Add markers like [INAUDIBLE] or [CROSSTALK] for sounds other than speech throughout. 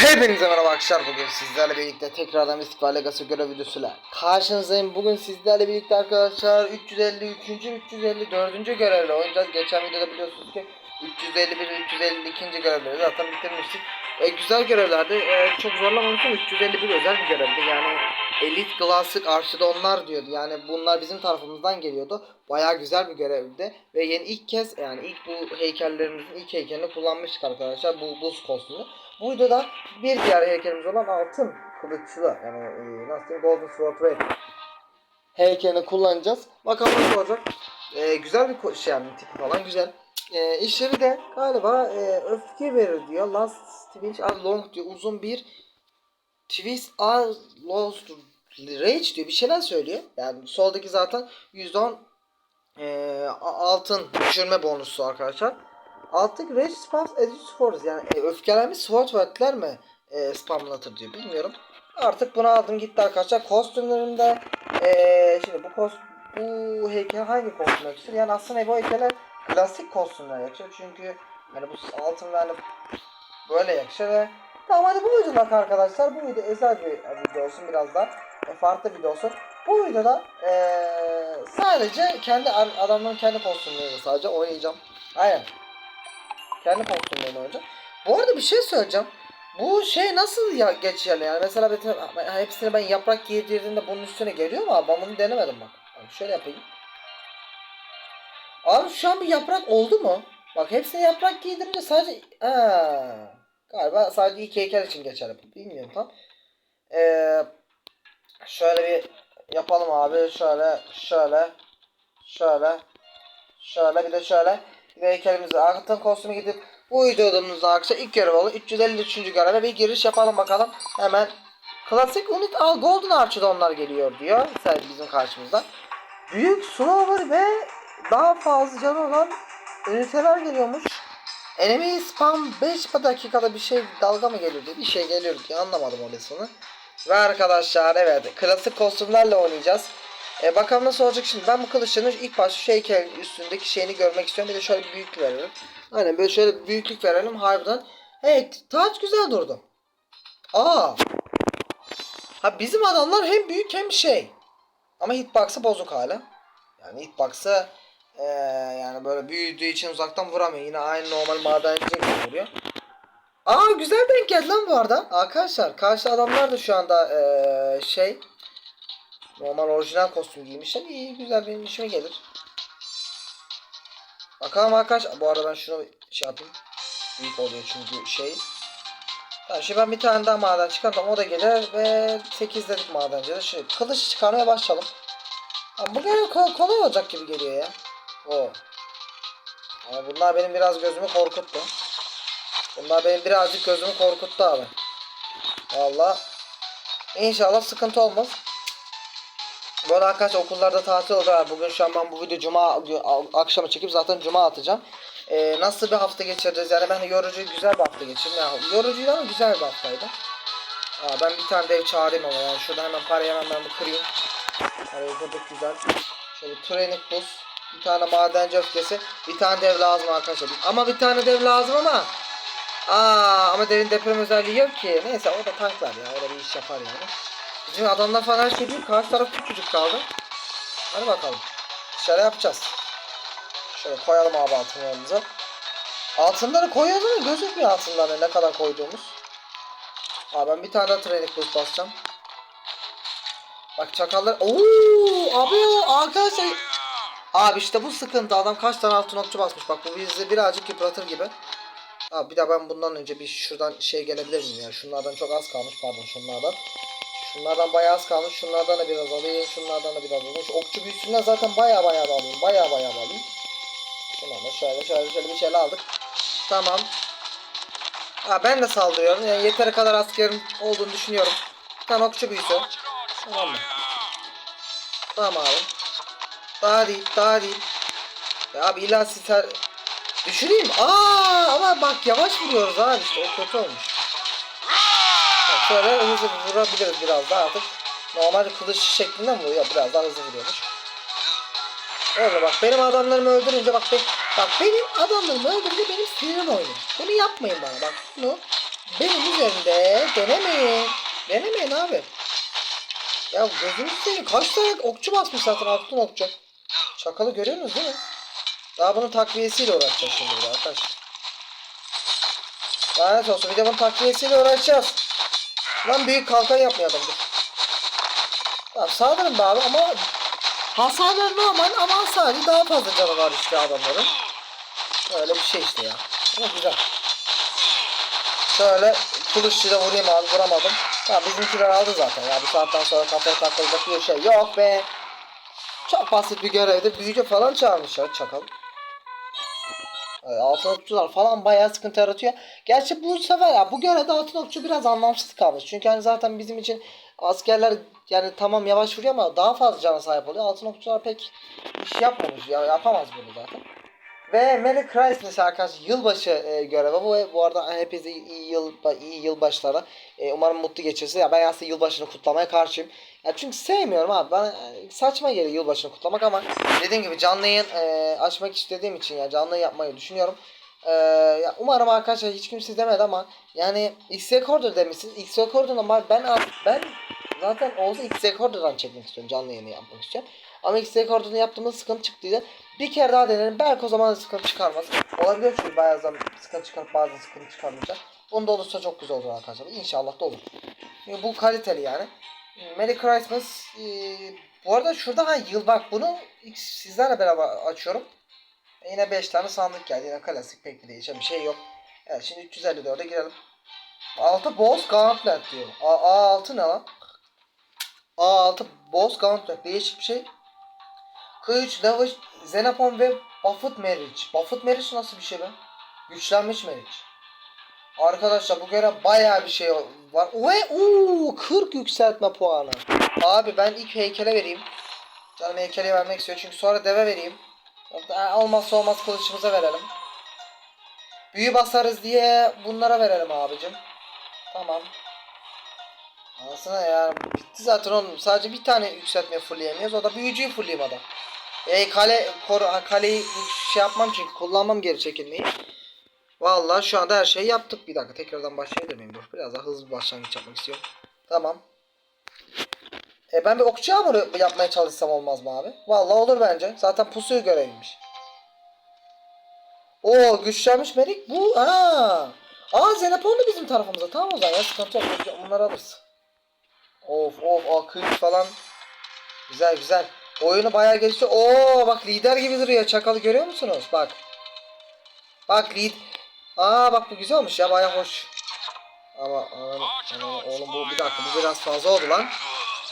Hepinize merhaba arkadaşlar bugün sizlerle birlikte tekrardan İstiklal Legacy görev videosuyla karşınızdayım. Bugün sizlerle birlikte arkadaşlar 353. 354. görevle oynayacağız. Geçen videoda biliyorsunuz ki 351 352. görevleri zaten bitirmiştik. E, güzel görevlerdi. E, çok zorlamamıştım. 351 özel bir görevdi. Yani Elite Classic Arşi'de onlar diyordu. Yani bunlar bizim tarafımızdan geliyordu. Bayağı güzel bir görevdi. Ve yeni ilk kez yani ilk bu heykellerimizin ilk heykelini kullanmıştık arkadaşlar. Bu buz kostümü. Bu videoda bir diğer heykelimiz olan altın kılıçlı yani e, nasıl diyeyim Golden Sword Red heykelini kullanacağız. Bakalım nasıl olacak. E, güzel bir şey yani tipi falan güzel. E, işlevi de galiba e, öfke verir diyor. Last twitch are long diyor. Uzun bir twist are lost rage diyor. Bir şeyler söylüyor. Yani soldaki zaten %10 e, altın düşürme bonusu arkadaşlar. Alttaki Rage Spams you Force yani e, öfkelenmiş SWAT word'ler mi e, spamlatır diyor bilmiyorum. Artık bunu aldım gitti arkadaşlar. Kostümlerinde e, şimdi bu kost bu heykel hangi kostüm yakışır? Yani aslında bu heykeler klasik kostümler yakışır. Çünkü hani bu altın ve hani böyle yakışır Tamam hadi bu videoda arkadaşlar bu video özel bir video olsun biraz da e, farklı video olsun. Bu videoda e, sadece kendi ar- adamların kendi kostümlerini sadece oynayacağım. Aynen. Kendi kostümlerini oynayacağım. Bu arada bir şey söyleyeceğim. Bu şey nasıl ya geçerli yani mesela bütün hepsini ben yaprak giydirdiğimde bunun üstüne geliyor mu abi? Ben bunu denemedim bak. Abi şöyle yapayım. Abi şu an bir yaprak oldu mu? Bak hepsine yaprak giydirince sadece ha, galiba sadece ilk heykel için geçerli. Bilmiyorum tam. Ee, şöyle bir yapalım abi. Şöyle şöyle şöyle şöyle bir de şöyle bir de heykelimizi altın kostümü gidip bu videomuzda arkadaşlar ilk görev olan 353. göreve bir giriş yapalım bakalım. Hemen klasik unit al golden archer'da onlar geliyor diyor. Sen bizim karşımızda. Büyük slower ve daha fazla canı olan üniteler geliyormuş. Enemy spam 5 dakikada bir şey dalga mı geliyor diye bir şey geliyor diye anlamadım orasını. Ve arkadaşlar evet klasik kostümlerle oynayacağız. E, bakalım nasıl olacak şimdi. Ben bu kılıçların ilk başta şu üstündeki şeyini görmek istiyorum. Bir de şöyle büyüklük verelim. Aynen böyle şöyle büyüklük verelim harbiden. Evet taç güzel durdu. Aa. Ha bizim adamlar hem büyük hem şey. Ama hitbox'ı bozuk hala. Yani hitbox'ı ee, yani böyle büyüdüğü için uzaktan vuramıyor. Yine aynı normal madenci gibi vuruyor. Aa güzel denk geldi lan bu arada. Arkadaşlar karşı adamlar da şu anda ee, şey normal orijinal kostüm giymişler. İyi güzel benim işime gelir. Bakalım arkadaş. Bu arada ben şunu şey yapayım. Büyük oluyor çünkü şey. Tamam şimdi ben bir tane daha maden çıkartam o da gelir ve 8 dedik madencide. Şimdi kılıç çıkarmaya başlayalım. Ama bu gene ko- kolay olacak gibi geliyor ya. O. Ama bunlar benim biraz gözümü korkuttu. Bunlar benim birazcık gözümü korkuttu abi. Valla. İnşallah sıkıntı olmaz. Bu arada arkadaşlar okullarda tatil oldu. Bugün şu an ben bu video cuma akşamı çekip zaten cuma atacağım. Ee, nasıl bir hafta geçireceğiz? Yani ben yorucu güzel bir hafta geçirdim. Yani yorucuydu ama güzel bir haftaydı. Aa, ben bir tane dev çağırayım ama yani şuradan hemen parayı hemen ben bir kırayım. Parayı kırdık güzel. Şöyle training buz. Bir tane madenci öfkesi. Bir tane dev lazım arkadaşlar. Ama bir tane dev lazım ama. Aa ama devin deprem özelliği yok ki. Neyse o da tanklar ya. O da bir iş yapar yani. Bizim adamlar falan her şey değil. Karşı taraf küçücük kaldı. Hadi bakalım. Şöyle yapacağız. Şöyle koyalım abi altınlarımızı. Altınları koyuyoruz ama gözükmüyor altınları ne kadar koyduğumuz. Abi ben bir tane daha training boost basacağım. Bak çakallar. Oo abi arkadaşlar. Abi işte bu sıkıntı. Adam kaç tane altın okçu basmış. Bak bu bizi birazcık yıpratır gibi. Abi bir de ben bundan önce bir şuradan şey gelebilir miyim ya? Şunlardan çok az kalmış pardon şunlardan. Şunlardan bayağı az kalmış. Şunlardan da biraz alayım. Şunlardan da biraz alayım. Şu okçu büyüsünden zaten bayağı bayağı da alayım. Bayağı bayağı da alayım. Şunlardan şöyle şöyle şöyle bir şeyler aldık. Tamam. Ha ben de saldırıyorum. Yani yeteri kadar askerim olduğunu düşünüyorum. Tane okçu büyüsü. Tamam mı? Tamam abi. Daha değil, daha değil. Ya abi illa siz her... Düşüreyim. Aa ama bak yavaş vuruyoruz abi işte o kötü olmuş. Bak şöyle hızlı vurabiliriz biraz daha artık. Normal kılıç şeklinde mi vuruyor? Biraz daha hızlı vuruyormuş. Öyle bak benim adamlarımı öldürünce bak be, bak benim adamlarımı öldürünce benim sinirim oynuyor. Bunu yapmayın bana bak. Bunu benim üzerimde denemeyin. Denemeyin abi. Ya gözünüzü seveyim. Kaç tane okçu basmış zaten altın okçu. Çakalı görüyorsunuz değil mi? Daha bunun takviyesiyle uğraşacağız şimdi bir arkadaşlar. Lanet olsun bir de bunun takviyesiyle uğraşacağız. Lan büyük kalkan yapmayalım dur. Tamam saldırın be abi ama hasarları normal ama sadece daha fazla canı var işte adamların. Öyle bir şey işte ya. Ama güzel. Şöyle kılıççıyla vurayım abi vuramadım. Tamam bizimkiler aldı zaten ya. Bu saatten sonra kafaya takılacak bir şey yok be. Çok basit bir görevdi. Büyücü falan çağırmışlar çakal. Altın okçular falan bayağı sıkıntı yaratıyor. Gerçi bu sefer ya bu görevde altın okçu biraz anlamsız kalmış. Çünkü hani zaten bizim için askerler yani tamam yavaş vuruyor ama daha fazla cana sahip oluyor. Altın okçular pek iş yapmamış. Ya yapamaz bunu zaten. Ve Merry Christmas arkadaşlar yılbaşı e, görevi bu. Bu arada hepinize iyi yıl iyi yılbaşlara. E, umarım mutlu geçirsin. Ya ben aslında yılbaşını kutlamaya karşıyım. Ya çünkü sevmiyorum abi. Bana e, saçma geliyor yılbaşını kutlamak ama dediğim gibi canlı yayın e, açmak istediğim için ya canlı yapmayı düşünüyorum. E, ya umarım arkadaşlar hiç kimse demedi ama yani X Recorder demişsiniz. X Recorder'dan ben ben zaten olsa X Recorder'dan çekmek istiyorum. Canlı yayını yapmak istiyorum. Ama X Recorder'ını yaptığımız sıkıntı çıktıydı. Bir kere daha denerim. Belki o zaman sıkıntı çıkarmaz. Olabilir çünkü bazen sıkıntı çıkarıp bazen sıkıntı çıkarmayacak. Bunda olursa çok güzel olur arkadaşlar. İnşallah da olur. Bu kaliteli yani. Merry Christmas. Ee, bu arada şurada ha yıl bak bunu sizlerle beraber açıyorum. Yine 5 tane sandık geldi. Yine klasik pek bir değişen bir şey yok. Evet şimdi 354'e girelim. 6 Boss Gauntlet diyor. A A6 ne lan? A6 Boss Gauntlet değişik bir şey. K3 Level Xenopon ve Buffett Marriage. Buffett Marriage nasıl bir şey be? Güçlenmiş Marriage. Arkadaşlar bu göre bayağı bir şey var. Ve uuu 40 yükseltme puanı. Abi ben ilk heykele vereyim. Canım heykele vermek istiyor çünkü sonra deve vereyim. Olmazsa olmaz kılıçımıza verelim. Büyü basarız diye bunlara verelim abicim. Tamam. Aslında ya bitti zaten oğlum. Sadece bir tane yükseltme fullleyemiyoruz. O da büyücüyü fullleyeyim adam. E kale koru ha, kaleyi şey yapmam çünkü kullanmam geri çekilmeyi. Vallahi şu anda her şeyi yaptık. Bir dakika tekrardan başlayabilir miyim? Dur biraz daha hızlı bir başlangıç yapmak istiyorum. Tamam. E ben bir okçu yağmuru yapmaya çalışsam olmaz mı abi? Vallahi olur bence. Zaten pusuyu göreviymiş. Oo güçlenmiş merik bu. Ha. Aa Zenapon da bizim tarafımıza. Tamam o zaman ya sıkıntı yok. Onları alırız. Of of akıl falan. Güzel güzel. Oyunu bayağı geliştiriyor. Oo bak lider gibi duruyor. Çakalı görüyor musunuz? Bak. Bak lead. Aa bak bu güzel olmuş ya bayağı hoş. Ama anam, anam, oğlum bu bir dakika bu biraz fazla oldu lan.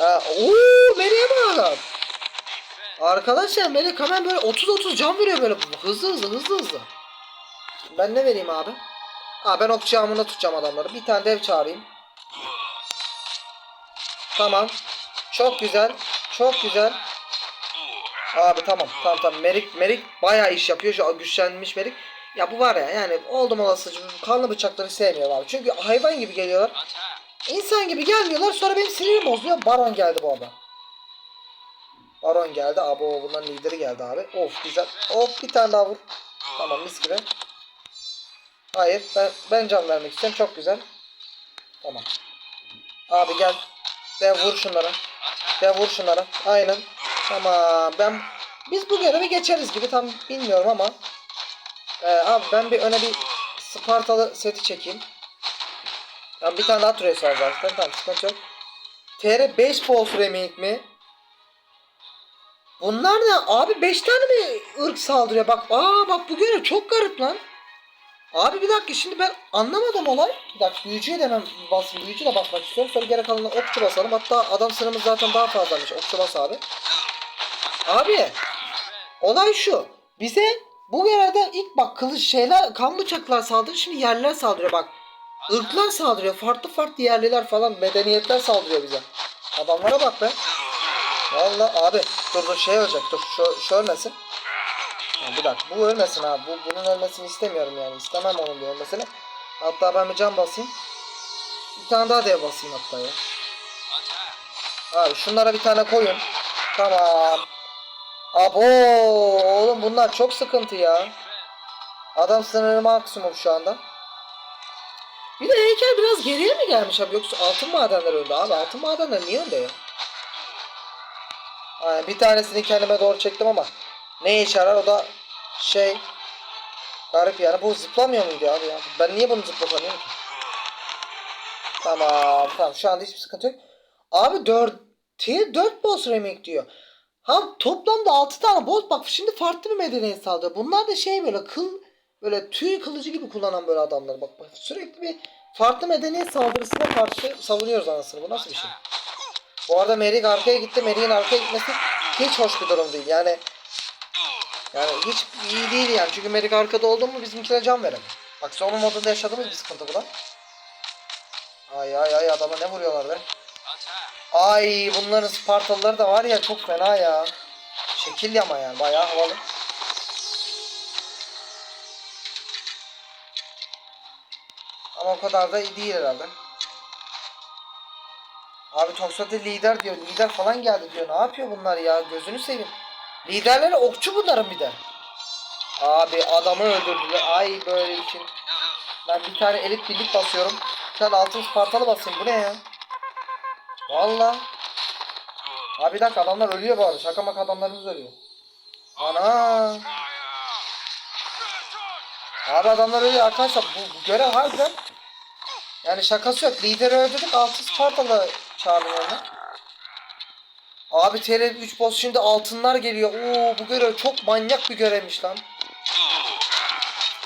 Ooo Melih'e bak. Arkadaşlar Melih hemen böyle 30-30 can veriyor böyle hızlı hızlı hızlı hızlı. Ben ne vereyim abi? Aa ben okçu yağmuruna tutacağım adamları. Bir tane dev çağırayım. Tamam. Çok güzel. Çok güzel. Abi tamam. Tamam tamam. Merik Merik bayağı iş yapıyor. Şu güçlenmiş Merik. Ya bu var ya yani oldum olası kanlı bıçakları sevmiyorum abi. Çünkü hayvan gibi geliyorlar. İnsan gibi gelmiyorlar. Sonra benim sinirim bozuyor. Baron geldi bu arada. Baron geldi. Abi o bunların lideri geldi abi. Of güzel. Of bir tane daha vur. Tamam mis gibi. Hayır ben, ben can vermek istiyorum. Çok güzel. Tamam. Abi gel. De vur şunlara. De vur şunlara. Aynen. Tamam. Ben biz bu görevi geçeriz gibi tam bilmiyorum ama. Ee, abi ben bir öne bir Spartalı seti çekeyim. Tamam bir tane daha Trace var zaten. Tamam sıkıntı yok. TR 5 Boss Remake mi? Bunlar ne? Abi 5 tane mi ırk saldırıyor? Bak aa bak bu görev çok garip lan. Abi bir dakika şimdi ben anlamadım olay. Bir dakika büyücüye de hemen basın. Büyücü de basmak istiyorum. Sonra geri kalanına okçu basalım. Hatta adam sınırımız zaten daha fazlaymış. Okçu bas abi. Abi olay şu. Bize bu görevde ilk bak kılıç şeyler kan bıçaklar saldırıyor. Şimdi yerliler saldırıyor bak. Irklar saldırıyor. Farklı farklı yerliler falan medeniyetler saldırıyor bize. Adamlara bak be. Vallahi abi dur dur şey olacak. Dur şu, şu ölmesin. Ya bir dakika bu ölmesin abi. Bu, bunun ölmesini istemiyorum yani. İstemem onun bir ölmesini. Hatta ben bir can basayım. Bir tane daha dev basayım hatta ya. Abi şunlara bir tane koyun. Tamam. Abo oğlum bunlar çok sıkıntı ya. Adam sınırı maksimum şu anda. Bir de heykel biraz geriye mi gelmiş abi yoksa altın madenler önde abi altın madenler niye önde ya? Aynen, bir tanesini kendime doğru çektim ama ne işe o da şey garip yani bu zıplamıyor muydu abi ya? Ben niye bunu zıplatamıyorum ki? Tamam tamam şu anda hiçbir sıkıntı yok. Abi 4 tier 4 boss remake diyor. Ha toplamda 6 tane boss bak şimdi farklı bir medeniyet saldırıyor. Bunlar da şey böyle kıl böyle tüy kılıcı gibi kullanan böyle adamlar bak, bak sürekli bir farklı medeniyet saldırısına karşı savunuyoruz anasını. Bu nasıl bir şey? Bu arada Merik arkaya gitti. Merik'in arkaya gitmesi hiç hoş bir durum değil. Yani yani hiç iyi değil yani. Çünkü Merik arkada oldu mu bizimkine can veremez. Bak son modunda yaşadığımız bir sıkıntı bu da. Ay ay ay adama ne vuruyorlar be. Ay bunların Spartalıları da var ya çok fena ya. Şekil ama yani bayağı havalı. Ama o kadar da iyi değil herhalde. Abi Toksat'ı lider diyor. Lider falan geldi diyor. Ne yapıyor bunlar ya? Gözünü seveyim. Liderleri okçu bunların bir de. Abi adamı öldürdüler. Ay böyle bir şey. Ben bir tane elit birlik basıyorum. Bir altın Spartalı basayım. Bu ne ya? Valla. Abi bir dakika adamlar ölüyor bu arada. Şaka maka adamlarımız ölüyor. Ana. Abi adamlar ölüyor arkadaşlar. Bu, bu görev harbiden. Yani şakası yok. Lideri öldürdük. Altın Spartalı çağırdım onu. Abi TR 3 boss şimdi altınlar geliyor. Oo bu görev çok manyak bir görevmiş lan.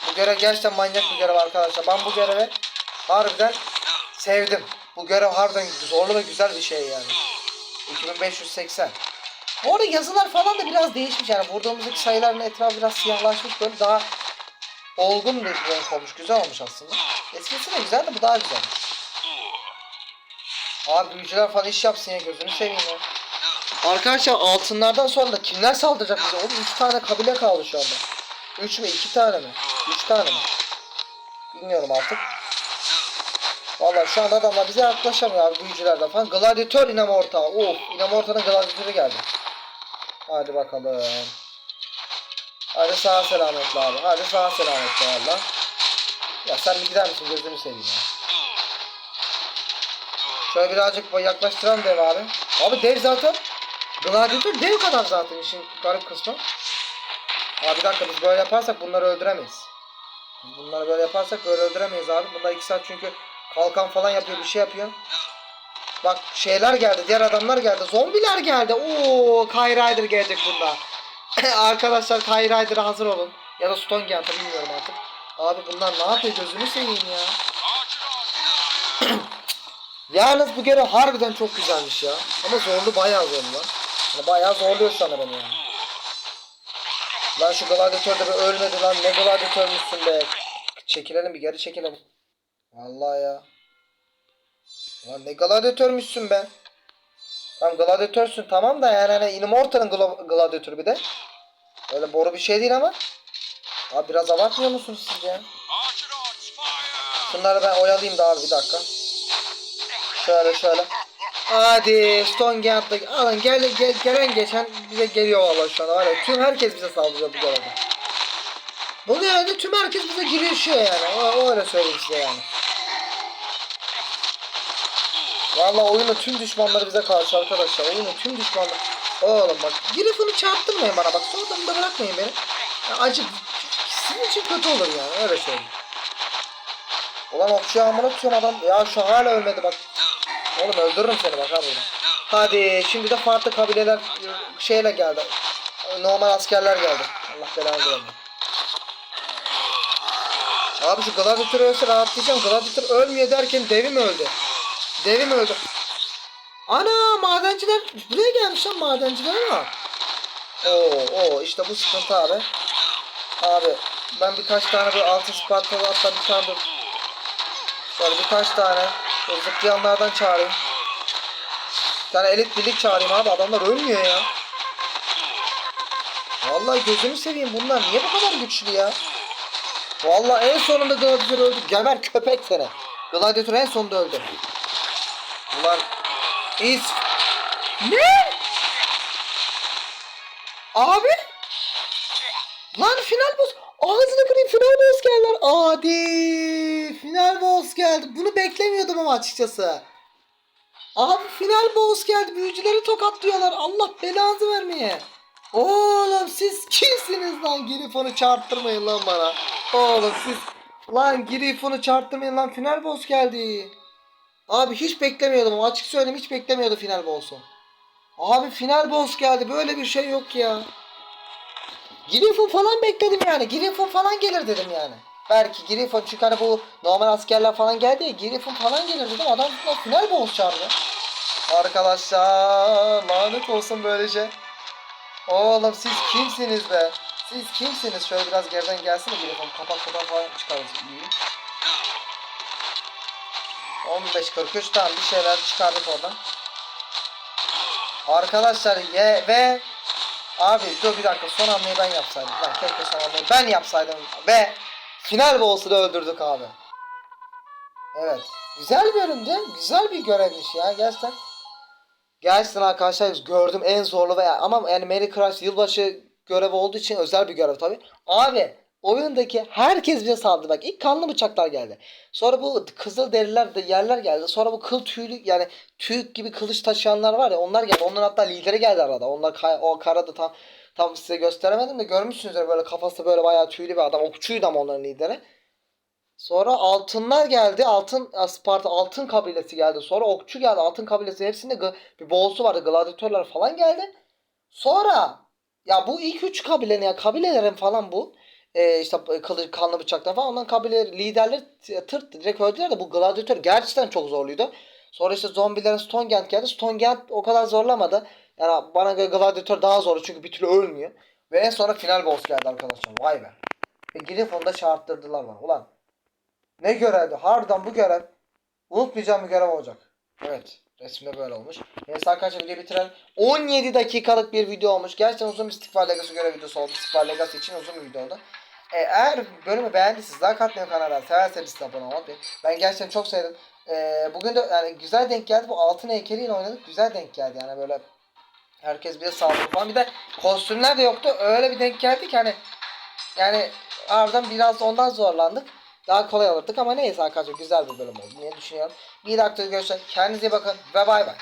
Bu görev gerçekten manyak bir görev arkadaşlar. Ben bu görevi harbiden sevdim. Bu görev harbiden zorlu ve güzel bir şey yani. 2580. Bu arada yazılar falan da biraz değişmiş yani. Vurduğumuzdaki sayıların etrafı biraz siyahlaşmış. Böyle daha olgun bir renk olmuş. Güzel olmuş aslında. Eskisi de güzel de bu daha güzelmiş. Abi büyücüler falan iş yapsın ya gözünü seveyim ya. Arkadaşlar altınlardan sonra da kimler saldıracak bize? Oğlum 3 tane kabile kaldı şu anda. 3 mü 2 tane mi? 3 tane mi? Bilmiyorum artık. Vallahi şu anda adamlar bize yaklaşamıyor abi büyücülerden falan. Gladiator Inamorta. Of Inamorta'nın gladiatörü geldi. Hadi bakalım. Hadi sağa selametle abi. Hadi sağa selametle valla. Ya sen bir gider misin gözünü seveyim ya. Şöyle birazcık yaklaştıralım dev abi. Abi dev zaten. Gladiator dev kadar zaten işin garip kısmı. Abi bir dakika biz böyle yaparsak bunları öldüremeyiz. Bunları böyle yaparsak böyle öldüremeyiz abi. Bunlar 2 saat çünkü kalkan falan yapıyor bir şey yapıyor. Bak şeyler geldi diğer adamlar geldi. Zombiler geldi. Oo Kay Rider gelecek bunda. [COUGHS] Arkadaşlar Kay Rider'a hazır olun. Ya da Stone Gant'a bilmiyorum artık. Abi bunlar ne yapıyor gözünü seveyim ya. [COUGHS] Yalnız bu görev harbiden çok güzelmiş ya. Ama zorlu bayağı zorlu. Yani bayağı zorluyor sana beni yani. Lan şu gladyatör de ölmedi lan. Ne gladyatörmüşsün be. Çekilelim bir geri çekilelim. Vallahi ya. Lan ne gladyatörmüşsün be. Lan gladyatörsün tamam da yani hani Immortal'ın gla- gladyatörü bir de. Öyle boru bir şey değil ama. Abi biraz abartmıyor musunuz siz ya? Şunları ben oyalayayım da abi bir dakika. Şöyle şöyle. Hadi Stone Gant'ta alın gel, gel, gelen geçen bize geliyor valla şu an var ya tüm herkes bize saldırıyor bu görevde. Bu görevde tüm herkes bize girişiyor yani o, o öyle söyleyeyim size yani. Valla oyunun tüm düşmanları bize karşı arkadaşlar oyunun tüm düşmanları. Oğlum bak Griffin'i çarptırmayın bana bak sonradan da bırakmayın beni. Ya acı sizin için kötü olur yani öyle söyleyeyim. Ulan okçuya amına tutuyorum adam. Ya şu hala ölmedi bak. Oğlum öldürürüm seni bak abi. Hadi şimdi de farklı kabileler şeyle geldi. Normal askerler geldi. Allah belanı versin. Abi şu Gladiator ölse rahatlayacağım. Gladiator ölmüyor derken devim öldü. Devim öldü. Ana madenciler buraya gelmiş lan madenciler ama. Oo, oo işte bu sıkıntı abi. Abi ben birkaç tane böyle altın Spartalı hatta bir tane de Şöyle birkaç tane böyle zıplayanlardan çağırayım. Bir tane elit birlik çağırayım abi adamlar ölmüyor ya. Vallahi gözünü seveyim bunlar niye bu kadar güçlü ya? Vallahi en sonunda Gladiator öldü. Geber köpek seni. Gladiator en sonunda öldü. Ulan is Ne? Abi? Lan final boss. Ağzını kırayım final boss geldiler. Adi final boss geldi. Bunu beklemiyordum ama açıkçası. Abi final boss geldi. Büyücüleri tokatlıyorlar. Allah belanızı vermeye. Oğlum siz kimsiniz lan? Grifon'u çarptırmayın lan bana. Oğlum siz lan Grifon'u çarptırmayın lan. Final boss geldi. Abi hiç beklemiyordum açık söyleyeyim hiç beklemiyordum final boss'u. Abi final boss geldi. Böyle bir şey yok ya. Griffon falan bekledim yani. Griffon falan gelir dedim yani. Belki Griffon çünkü hani bu normal askerler falan geldi ya Griffon falan gelir dedim. Adam final boss çağırdı. Arkadaşlar lanet olsun böyle şey. Oğlum siz kimsiniz be? Siz kimsiniz? Şöyle biraz geriden gelsin de Griffon kapak kapak falan çıkarız. İyi. 15.43 tamam bir şeyler çıkardık oradan. Arkadaşlar ye ve Abi dur bir dakika son hamleyi ben yapsaydım. Lan keşke son hamleyi ben yapsaydım. Ve final boss'u da öldürdük abi. Evet. Güzel bir bölümdü. Güzel bir görevmiş ya gerçekten. Gerçekten arkadaşlar gördüm en zorlu veya ama yani Merry Christmas yılbaşı görevi olduğu için özel bir görev tabi. Abi oyundaki herkes bize saldırdı. Bak ilk kanlı bıçaklar geldi. Sonra bu kızıl deriler de yerler geldi. Sonra bu kıl tüylü yani tüy gibi kılıç taşıyanlar var ya onlar geldi. Onların hatta lideri geldi arada. Onlar kay- o karada tam tam size gösteremedim de görmüşsünüzdür böyle kafası böyle bayağı tüylü bir adam. Okçuydu ama onların lideri. Sonra altınlar geldi. Altın Sparta altın kabilesi geldi. Sonra okçu geldi. Altın kabilesi hepsinde bir boğusu vardı. Gladyatörler falan geldi. Sonra ya bu ilk üç kabilenin ya kabilelerin falan bu e, işte kılıç kanlı bıçaklar falan onların kabile liderleri t- tırt direkt öldüler de bu gladyatör gerçekten çok zorluydu. Sonra işte zombilerin Stonegent geldi. Stonegent o kadar zorlamadı. Yani bana göre gladyatör daha zorlu çünkü bir türlü ölmüyor. Ve en sonra final boss geldi arkadaşlar. Vay be. Ve Griffon'u da çağırttırdılar bana. Ulan ne görevdi? Harbiden bu görev unutmayacağım bir görev olacak. Evet. Resimde böyle olmuş. Neyse arkadaşlar videoyu bitirelim. 17 dakikalık bir video olmuş. Gerçekten uzun bir Stickfire Legacy görev videosu oldu. Stickfire Legacy için uzun bir video oldu. Eğer bölümü beğendiyseniz like atmayı kanala severseniz abone olmayı. Ben gerçekten çok sevdim. E, bugün de yani güzel denk geldi. Bu altın heykeliyle oynadık. Güzel denk geldi yani böyle herkes bize saldırdı falan. Bir de kostümler de yoktu. Öyle bir denk geldi ki hani yani ardından biraz ondan zorlandık. Daha kolay alırdık ama neyse arkadaşlar güzel bir bölüm oldu. Ne düşünüyorum? Bir dakika görüşürüz. Kendinize iyi bakın ve bay bay.